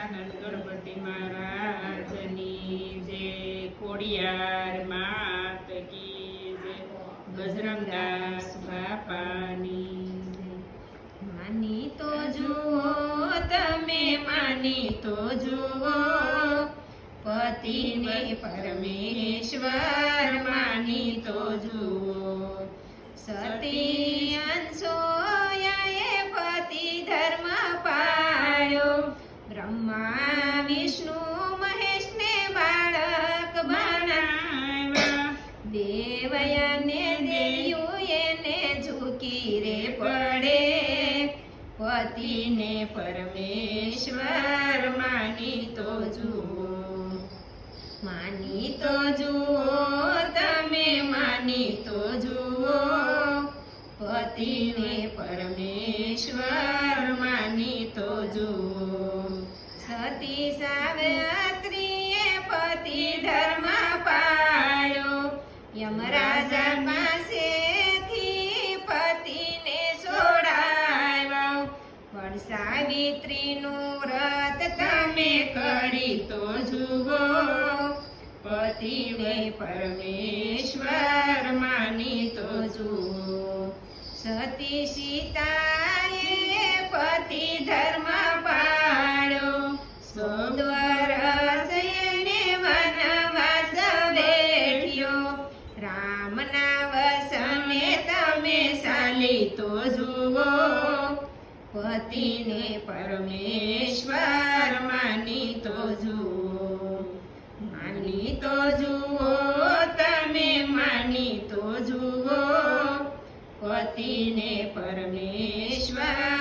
સહજાનંદ ગણપતિ મહારાજની જે કોડિયાર માત કી જે બજરંગદાસ બાપાની. માની તો જુઓ, તમે માની તો જુઓ, પતિને પરમેશ્વર માની તો જુઓ. સતી બ્રહ્મા, વિષ્ણુ, મહેશને બાળક બનાવ્યા. દેવયને દેયું એને ઝૂકી રે પડે. પતિને પરમેશ્વર માની તો જુઓ. માની તો જુઓ, તમે માની તો જુઓ. પતિને પરમેશ્વર સતી સાવત્રીએ પતિ ધર્મ પાળ્યો. યમરાજા પાસેથી પતિને છોડાવ્યો પણ સાવિત્રીનું વ્રત તમે કરી તો જુઓ. પતિને પરમેશ્વર માની તો જુઓ. સતી સીતાએ તમે સાલી તો જુઓ, પતિને પરમેશ્વર માની તો જુઓ. માની તો જુઓ તમે માની તો જુઓ. પતિને પરમેશ્વર